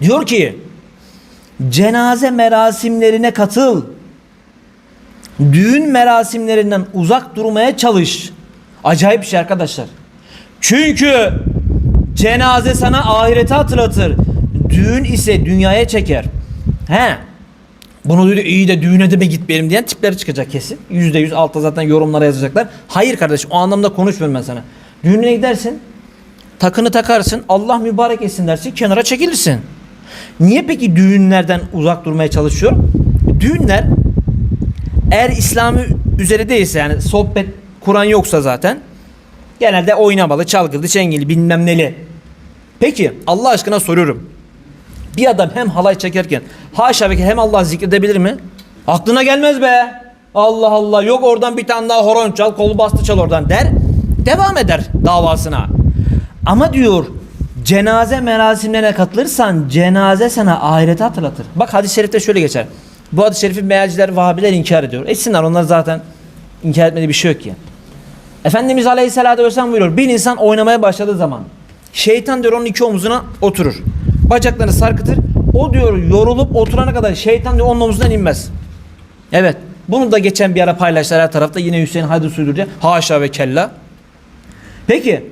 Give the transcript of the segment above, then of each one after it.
Diyor ki cenaze merasimlerine katıl. Düğün merasimlerinden uzak durmaya çalış. Acayip bir şey arkadaşlar. Çünkü cenaze sana ahireti hatırlatır. Düğün ise dünyaya çeker. He. Bunu duydu iyi de düğüne de mi gitmeyelim diyen tipleri çıkacak kesin. Yüzde yüz altta zaten yorumlara yazacaklar. Hayır kardeş o anlamda konuşmuyorum ben sana. Düğüne gidersin. Takını takarsın. Allah mübarek etsin dersin. Kenara çekilirsin. Niye peki düğünlerden uzak durmaya çalışıyor? Düğünler eğer İslami üzere değilse yani sohbet Kur'an yoksa zaten genelde oynamalı, çalgılı, çengeli bilmem neli. Peki Allah aşkına soruyorum. Bir adam hem halay çekerken haşa kella hem Allah zikredebilir mi? Aklına gelmez be. Allah Allah yok oradan bir tane daha horon çal kolu bastı çal oradan der. Devam eder davasına. Ama diyor cenaze merasimlerine katılırsan cenaze sana ahireti hatırlatır. Bak hadis-i şerifte şöyle geçer. Bu hadis-i şerifi mealciler, vahabiler inkar ediyor. Etsinler onlar zaten inkar etmediği bir şey yok ki. Efendimiz Aleyhisselatü Vesselam buyuruyor. Bir insan oynamaya başladığı zaman şeytan diyor onun iki omzuna oturur. Bacaklarını sarkıtır. O diyor yorulup oturana kadar şeytan diyor onun omzundan inmez. Evet. Bunu da geçen bir ara paylaştılar her tarafta. Yine Hüseyin Hadi Suydur Haşa ve kella. Peki.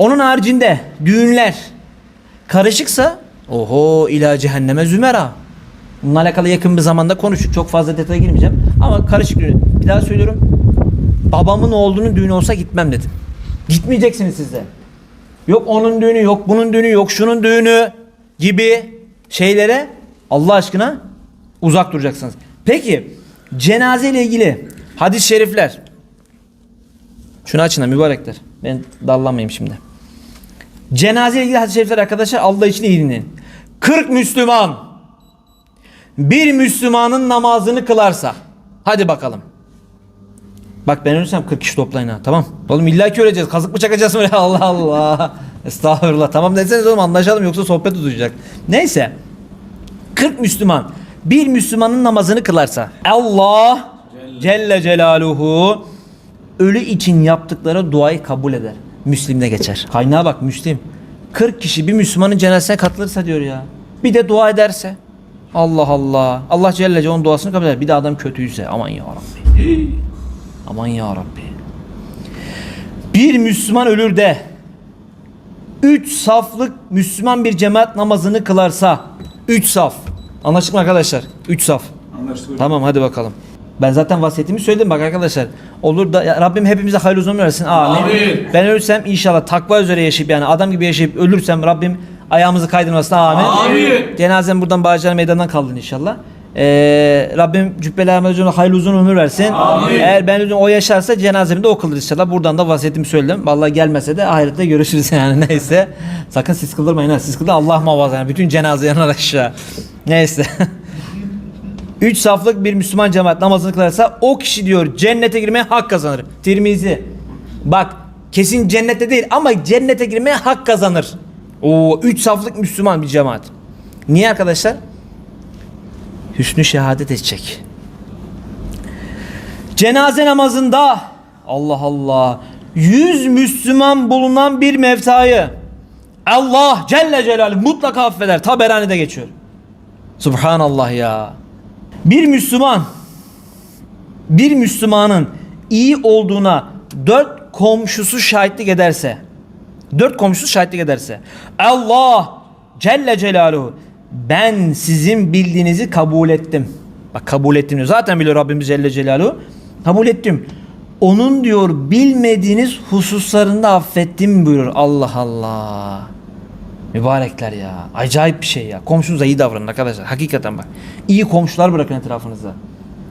Onun haricinde düğünler karışıksa oho ila cehenneme zümera. Bununla alakalı yakın bir zamanda konuştuk. Çok fazla detaya girmeyeceğim. Ama karışık düğün. Bir daha söylüyorum. Babamın oğlunun düğünü olsa gitmem dedim. Gitmeyeceksiniz siz de. Yok onun düğünü, yok bunun düğünü, yok şunun düğünü gibi şeylere Allah aşkına uzak duracaksınız. Peki cenaze ile ilgili hadis-i şerifler. Şunu açın da mübarekler. Ben dallamayayım şimdi. Cenaze ile ilgili hadis-i şerifler arkadaşlar Allah için dinleyin. 40 Müslüman bir Müslümanın namazını kılarsa hadi bakalım. Bak ben ölürsem 40 kişi toplayın ha tamam. Oğlum illa ki öleceğiz. Kazık mı çakacağız mı? Allah Allah. Estağfurullah. Tamam deseniz oğlum anlaşalım yoksa sohbet uzayacak. Neyse. 40 Müslüman bir Müslümanın namazını kılarsa Allah Celle Celaluhu ölü için yaptıkları duayı kabul eder. Müslim'de geçer. Kaynağa bak Müslim. 40 kişi bir Müslümanın cenazesine katılırsa diyor ya. Bir de dua ederse. Allah Allah. Allah Celle Celaluhu onun duasını kabul eder. Bir de adam kötüyse aman ya Rabbi. Aman ya Rabbi. Bir Müslüman ölür de üç saflık Müslüman bir cemaat namazını kılarsa üç saf. Anlaştık mı arkadaşlar? Üç saf. Anlaştık. Tamam hadi bakalım. Ben zaten vasiyetimi söyledim bak arkadaşlar. Olur da ya Rabbim hepimize hayırlı uzun versin. Amin. Amin. Ben ölürsem inşallah takva üzere yaşayıp yani adam gibi yaşayıp ölürsem Rabbim ayağımızı kaydırmasın. Amin. Amin. Cenazem buradan Bağcılar Meydanı'ndan kaldın inşallah. Ee, Rabbim Cübbeli Ahmet Hocam'a hayırlı uzun ömür versin. Amin. Eğer ben ölüm o yaşarsa cenazemi de o kılır inşallah. Buradan da vasiyetimi söyledim. Vallahi gelmese de ahirette görüşürüz yani neyse. Sakın siz kıldırmayın ha. Siz kıldırın Allah muhafaza yani. Bütün cenaze yanar aşağı. Neyse. Üç saflık bir Müslüman cemaat namazını kılarsa o kişi diyor cennete girmeye hak kazanır. Tirmizi. Bak kesin cennete değil ama cennete girmeye hak kazanır. O üç saflık Müslüman bir cemaat. Niye arkadaşlar? Hüsnü şehadet edecek. Cenaze namazında Allah Allah yüz Müslüman bulunan bir mevtayı Allah Celle Celaluhu mutlaka affeder. Taberani'de geçiyor. Subhanallah ya. Bir Müslüman bir Müslümanın iyi olduğuna dört komşusu şahitlik ederse dört komşusu şahitlik ederse Allah Celle Celaluhu ben sizin bildiğinizi kabul ettim. Bak kabul ettim diyor. Zaten biliyor Rabbimiz Celle Celaluhu. Kabul ettim. Onun diyor bilmediğiniz hususlarında affettim buyurur. Allah Allah. Mübarekler ya. Acayip bir şey ya. Komşunuza iyi davranın arkadaşlar. Hakikaten bak. İyi komşular bırakın etrafınızda.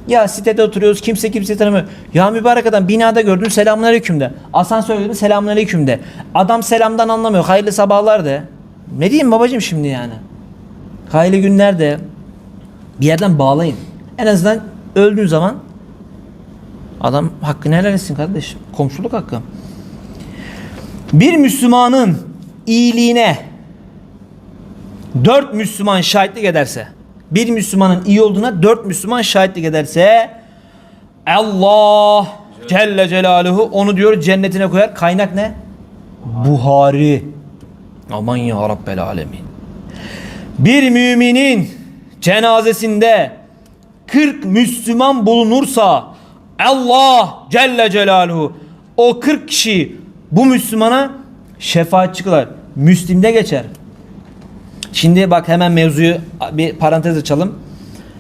Ya sitede oturuyoruz kimse kimse tanımıyor. Ya mübarek adam binada gördün selamünaleyküm de. Asansör gördün selamünaleyküm de. Adam selamdan anlamıyor. Hayırlı sabahlar de. Ne diyeyim babacığım şimdi yani? Hayırlı günler de. Bir yerden bağlayın. En azından öldüğün zaman adam hakkını helal etsin kardeşim. Komşuluk hakkı. Bir Müslümanın iyiliğine dört Müslüman şahitlik ederse bir Müslümanın iyi olduğuna dört Müslüman şahitlik ederse Allah Celle Celaluhu onu diyor cennetine koyar. Kaynak ne? Buhari. Aman ya Rabbel Alemin. Bir müminin cenazesinde 40 Müslüman bulunursa Allah Celle Celaluhu o 40 kişi bu Müslümana şefaatçi kılar. Müslim'de geçer. Şimdi bak hemen mevzuyu bir parantez açalım.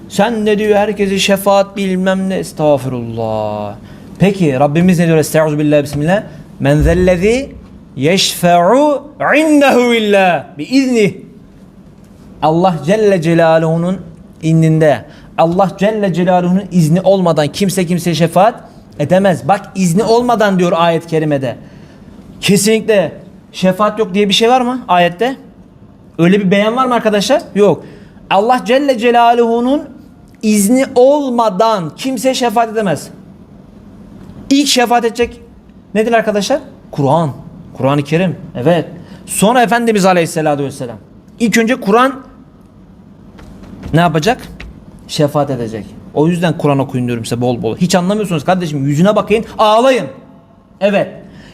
Sen ne diyor herkese şefaat bilmem ne estağfurullah. Peki Rabbimiz ne diyor? Estaizu billah bismillah. Men zellezi yeşfe'u indehu illa bi izni. Allah Celle Celaluhu'nun indinde Allah Celle Celaluhu'nun izni olmadan kimse kimseye şefaat edemez. Bak izni olmadan diyor ayet-i kerimede. Kesinlikle şefaat yok diye bir şey var mı ayette? Öyle bir beyan var mı arkadaşlar? Yok. Allah Celle Celaluhu'nun izni olmadan kimse şefaat edemez. İlk şefaat edecek nedir arkadaşlar? Kur'an. Kur'an-ı Kerim. Evet. Sonra Efendimiz Aleyhisselatü Vesselam. İlk önce Kur'an ne yapacak? Şefaat edecek. O yüzden Kur'an okuyun diyorum size bol bol. Hiç anlamıyorsunuz kardeşim. Yüzüne bakın ağlayın. Evet.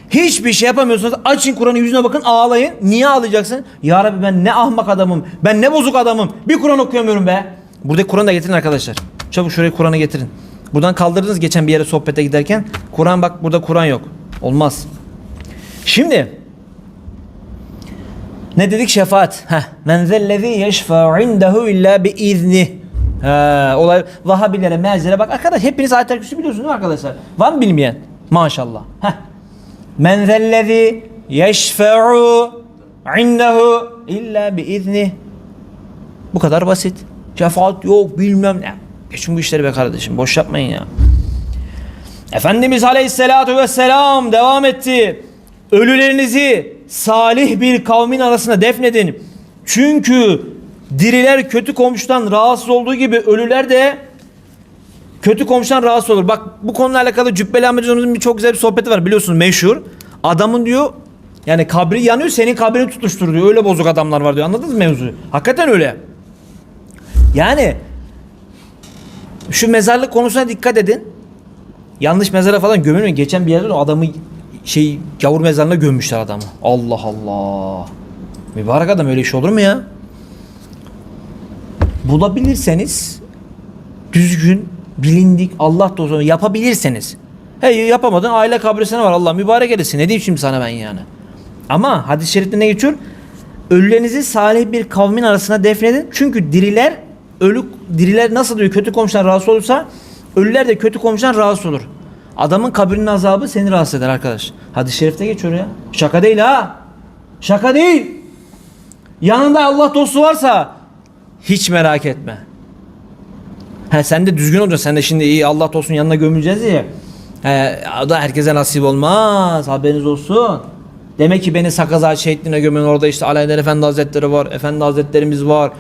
Hiçbir şey yapamıyorsunuz. Açın Kur'an'ı yüzüne bakın ağlayın. Niye ağlayacaksın? Ya Rabbi ben ne ahmak adamım. Ben ne bozuk adamım. Bir Kur'an okuyamıyorum be. Burada Kur'an'ı da getirin arkadaşlar. Çabuk şuraya Kur'an'ı getirin. Buradan kaldırdınız geçen bir yere sohbete giderken. Kur'an bak burada Kur'an yok. Olmaz. Şimdi ne dedik şefaat? Heh. Men zellezi yeşfa'u indehu illa bi izni. Ha, olay Vahabilere, Merzilere bak arkadaş hepiniz kürsü biliyorsunuz değil mi arkadaşlar? Var mı bilmeyen? Maşallah. Heh. Men zellezi yeşfe'u indehu illa bi izni. Bu kadar basit. Şefaat yok bilmem ne. Geçin bu işleri be kardeşim. Boş yapmayın ya. Efendimiz Aleyhisselatü Vesselam devam etti. Ölülerinizi salih bir kavmin arasında defnedin. Çünkü diriler kötü komşudan rahatsız olduğu gibi ölüler de kötü komşudan rahatsız olur. Bak bu konuyla alakalı Cübbeli Ahmet Hocamızın bir çok güzel bir sohbeti var biliyorsunuz meşhur. Adamın diyor yani kabri yanıyor senin kabrini tutuştur diyor. Öyle bozuk adamlar var diyor. Anladınız mı mevzuyu? Hakikaten öyle. Yani şu mezarlık konusuna dikkat edin. Yanlış mezara falan gömülmeyin. Geçen bir yerde de adamı şey gavur mezarına gömmüşler adamı. Allah Allah. Mübarek adam öyle iş olur mu ya? Bulabilirseniz düzgün, bilindik, Allah dostu yapabilirseniz. He yapamadın aile kabrisine var Allah mübarek eylesin. Ne diyeyim şimdi sana ben yani. Ama hadis-i şerifte ne geçiyor? Ölülerinizi salih bir kavmin arasına defnedin. Çünkü diriler ölü diriler nasıl diyor kötü komşudan rahatsız olursa ölüler de kötü komşudan rahatsız olur. Adamın kabrinin azabı seni rahatsız eder arkadaş. Hadis-i şerifte geçiyor ya. Şaka değil ha. Şaka değil. Yanında Allah dostu varsa hiç merak etme. Ha, sen de düzgün olacaksın. Sen de şimdi iyi Allah olsun yanına gömüleceğiz ya. He, o da herkese nasip olmaz. Haberiniz olsun. Demek ki beni Sakazağ şehitliğine gömün. Orada işte Alaeddin Efendi Hazretleri var. Efendi Hazretlerimiz var.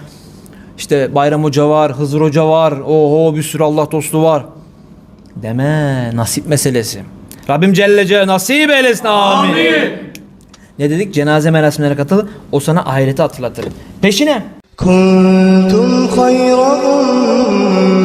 İşte Bayram Hoca var. Hızır Hoca var. Oho bir sürü Allah dostu var. Deme nasip meselesi. Rabbim Celle Celle nasip eylesin. Amin. Amin. Ne dedik? Cenaze merasimlerine katıl. O sana ahireti hatırlatır. Peşine. Kuntum hayra